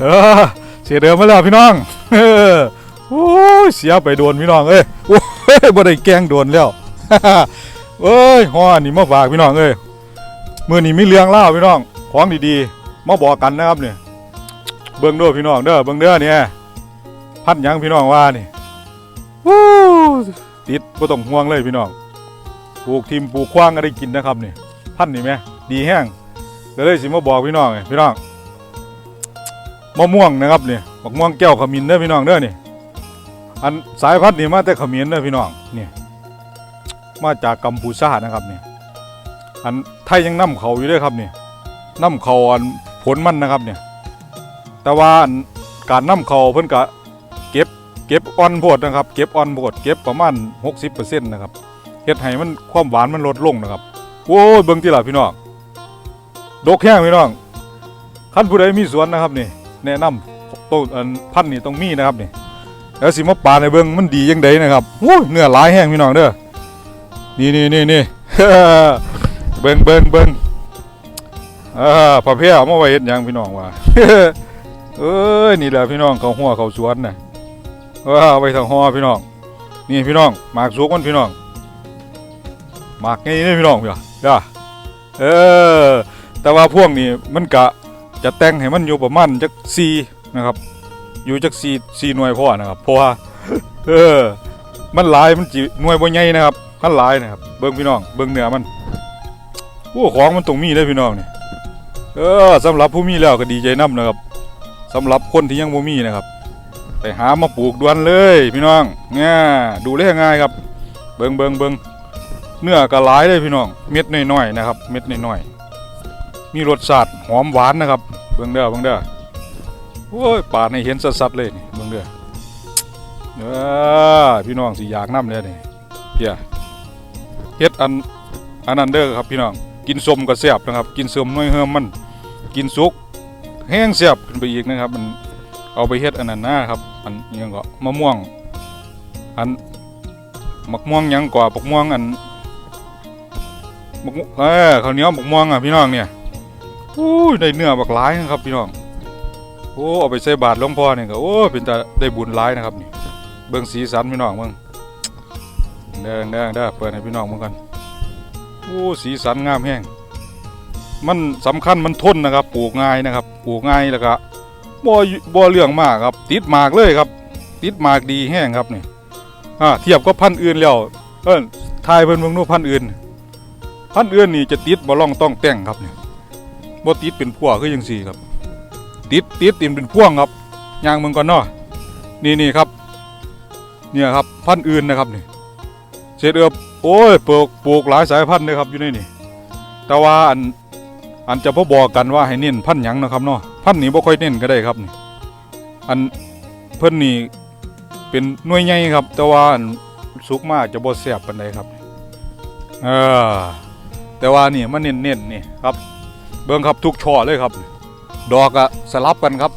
เออเสียเดิมมาแล้วพี่น้องเออโอ้ยเสียไปโดนพี่น้องเอ้ยโอ้ยบ่ได้แกงโดนแล้วเอ้ยฮอนี่มาฝากพี่น้องเอ้ยมื้อนี้มีเรื่องเล่าพี่น้องของดีๆมาบอกกันนะครับเนี่ยเบิ่งเด้อพี่น้องเด้อเบิ่งเด้อเนี่ยพัดยังพี่น้องว่านี่วู้ติดบ่ต้องห่วงเลยพี่น้องปลูกทิมปลูกควางก็ได้กินนะครับนี่พันนี่แม่ดีแห้งก็เลยสิมาบอกพี่น้องไงพี่น้อง มะม่วงนะครับนี่มะม่วงแก้วขมิ้นเด้อพี่น้องเด้อนี่อันสายพันธุ์นี่มาแต่ขมิ้นเด้อพี่น้องนี่มาจากกัมพูชานะครับนี่อันไทยยังนํเขาอยู่เด้วยครับนี่นํเขาอันผลมันนะครับเนี่ยแต่ว่าการนํเขาเพิ่นก็เก็บเก็บอ่อนโพดนะครับ เก็บอ่อนโพดเก็บประมาณ 60%นะครับเฮ็ดให้มันความหวานมันลดลงนะครับโอ้ยเบิ่งติล่ะพี่น้องดกแห้งพี่น้องคันผู้ใดมีสวนนะครับนี่ แนะนำต้นพันธุ์นี่ต้องมีนะครับนี่แล้วสิมาปลาในเบิ้งมันดียังไงนะครับโอ้ยเนื้อหลายแห้งพี่น้องเด้อนี่นี่นี่นี่เบิ้งเบิ้งเบิ้งอ่าพระเพี้ยเอามาไว้เฮ็ดยังพี่น้องว่าเอ้ยนี่แหละพี่น้องเขาหัวเขาสวนน่ะว่าไปทางหัวพี่น้อง นี่พี่น้องหมากสุกมันพี่น้องหมากไงนี่พี่น้องเพี่จ้าเออแต่ว่าพวกนี้มันกะ จะแต่งให้มันอยู่ประมาณจักซีนะครับ อยู่จักซีซีหน่วยพ่อนะครับเพราะว่าเออมันหลายมันจิหน่วยบ่ใหญ่นะครับคันหลายนะครับ เบิ่งพี่น้องเบิ่งเนื้อมันโอ้ของมันตรงมีได้พี่น้องนี่เออสำหรับผู้มีแล้วก็ดีใจนํนะครับสำหรับคนที่ยังบ่มีนะครับไปหามาปลูกด่วนเลยพี่น้องเนี่ยดูแลง่ายครับ เบิ่งเบิ่งเบิ่งเนื้อก็หลายเลยพี่น้อง เม็ดน้อยๆนะครับ เม็ดน้อยๆ มีรสชาติหอมหวานนะครับ เบิ่งเด้อเบิ่งเด้อโอ้ยป่าให้เห็นสัดๆเลยนี่เบิ่งเด้อเออพี่น้องสิอยากน้ำเลยนี่เพียเฮ็ดอันอันนั้นเด้อครับพี่น้องกินสมก็แซ่บนะครับ กินเส้มน้อยเฮิมมันกินสุกแห้งแซ่บขึ้นไปอีกนะครับ มันเอาไปเฮ็ดอันนั้นนะครับ อันยังก็มะม่วง อันมักม่วงยังกว่าปักม่วงอันมักม่วงเออข้าวเหนียวมักม่วงอะพี่น้องเนี่ย อ้ได้เนื้อบักหลายนะครับพี่น้องโอ้เอาไปใส่บาตรหลวงพ่อเนี่ยก็โอ้เป็นแต่ได้บุญหลายนะครับนี่เบิ่งสีสันพี่น้องเบิ่งแดงแดงเด้อเปิดให้พี่น้องเบิ่งกันโอ้สีสันงามแห้งมันสำคัญมันทนนะครับ ปลูกง่ายนะครับ ปลูกง่ายแล้วก็บ่บ่เรื่องมากครับ ติดหมากเลยครับ ติดหมากดีแห้งครับนี่อ่าเทียบกับพันธุ์อื่นแล้วเอิ้นทายเพิ่นเบิ่งดูพันธุ์อื่น พันธุ์อื่นนี่จะติดบ่ล่องต้องแต่งครับนี่ บ่ติดเป็นพวกคือจังซี่ครับติดติดติดเป็นพ่วงครับยางมืองก่อนเนาะนี่นี่ครับ เนี่ยครับพันธุ์อื่นนะครับนี่เศษเอือบโอ้ยปลูกปลูกหลายสายพันธุ์เลยครับอยู่ในนี่แต่ว่าอันอันจะพ่อบอกกันว่าให้เน้นพันธุ์หยังนะครับเนาะพันธุ์นี้บ่ค่อยเน้นก็ได้ครับนี่อันเพิ่นนี่เป็นหน่วยใหญ่ครับ แต่ว่าอันสุกมากจะบ่แซ่บปานใดครับ เออแต่ว่านี่มันเน้นๆนี่ครับ เบิ่งครับทุกช่อเลยครับ ดอกอะสลับกันครับ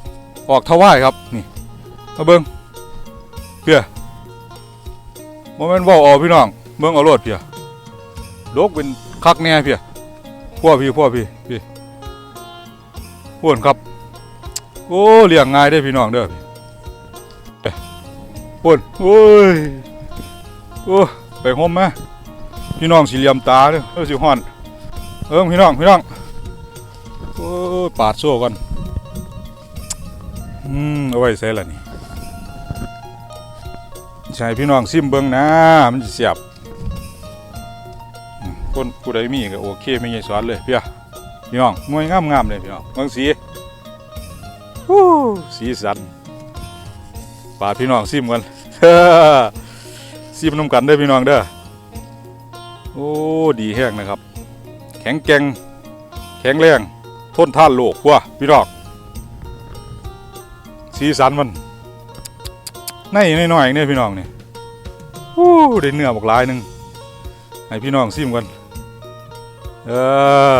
ออกทวายครับนี่มาเบิ่งเพียโมเมนต์ว่าเอาพี่น้องเบิ่งเอาโลดเพียดกเป็นคักแน่เพียพ่อพี่พ่อพี่พี่พ่นครับ โอ้เลี้ยงง่ายได้พี่น้องเด้อพี่พ่นโอ้ยโอ้ไปห่มไหมพี่น้องสีเหลี่ยมตาเด้อเออสิฮ้อนเอิ้งพี่น้องพี่น้อง โอ้ปาดโซ่ก่อน อืมเอาไว้ใส่ละนี่ใช่พี่น้องซิมเบิ้งนะมันสิเสียบ คนผู้ใดมีก็โอเคไม่ใช่สอนเลยพี่อะพี่น้องหน่วยงามงามๆเลยพี่น้องเบิ้งสีฮู้สีสันปาดพี่น้องซิมกันซิมน้ำกันเด้อพี่น้องเด้อโอ้ดีแห้งนะครับ แข็งแกร่งแข็งแรง ทนท่านโลกว่ะพี่ดอก สีสันมันในน้อยๆเนี่ยพี่น้องนี่อู้ได้เนื้อบักหลายหนึงให้พี่น้องซิมกันเอ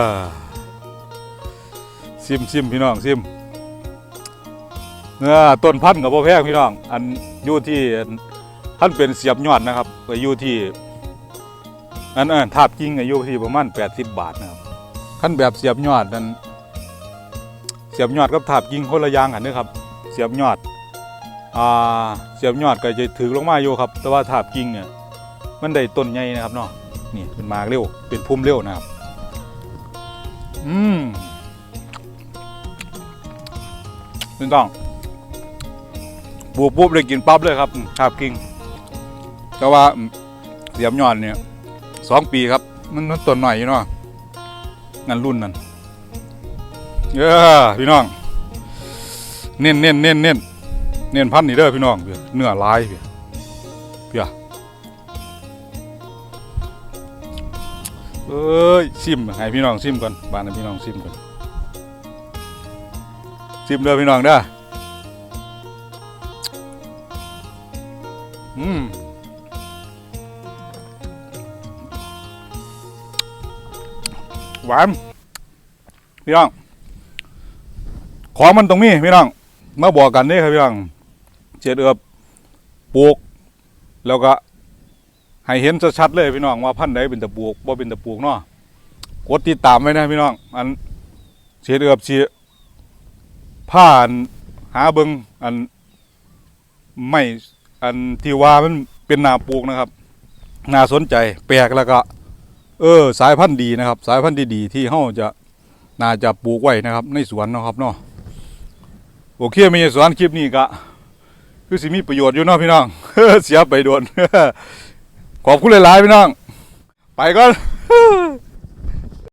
อซิมซิมพี่น้องซิมเนื้อต้นพันธุ์กับพ่อแพงพี่น้อง อันอยู่ที่ท่านเป็นเสียบยอดนะครับก็อยู่ที่อันอันทาบจริงอายุที่ประมาณ80 บาทนะครับขั้นแบบเสียบยอดนั้น สียบยอดกับถาบยิงคนละยางกันเด้อครับ เสียบยอดอ่าเสียบยอดก็จะถือลงมาอยู่ครับ แต่ว่าถาบยิงเนี่ยมันได้ต้นใหญ่นะครับเนาะนี่เป็นมาเร็วเป็นพุ่มเร็วนะครับอืมนี่ต้องปลูกปุ๊บได้กินปั๊บเลยครับถาบกิ่งแต่ว่าเสียบยอดเนี่ยสองปีครับ มันมันต้นหน่อยอยู่เนาะนั่นรุ่นนั่น เออพี่น้อง เน้นเน้นเน้นเน้นเน้นพันนี่เด้อพี่น้องเพี่ยเนื้อลายเพี่ยเพี่เอ้ยซิมให้พี่น้องซิมก่อนบ้านให้พี่น้องซิมก่อนซิมเด้อพี่น้องเด้ออืมหวานพี่น้อง ของมันตรงนี้พี่น้องมาบอกกันนี่ครับพี่น้องเจ็ดเอือบปลูก แล้วก็ให้เห็นชัดๆเลยพี่น้องว่าพันธุ์ใดเป็นตะปลูกบ่เป็นตะปลูกเนาะกดติดตามไว้นะพี่น้องอันเจ็ดเอือบสีผ่านหาเบิงอันไม่อันที่ว่ามันเป็นนาปลูกนะครับน่าสนใจแปลกแล้วก็ เออ สายพันธุ์ดีนะครับ สายพันธุ์ดีๆที่เฮาจะน่าจะปลูกไว้นะครับ ในสวนนะครับเนาะ โอเคมีสอนคลิปนี้ก็คือสิมีประโยชน์อยู่เนาะพี่น้องเสียไปโดนขอบคุณหลายๆพี่น้อง ไปก่อน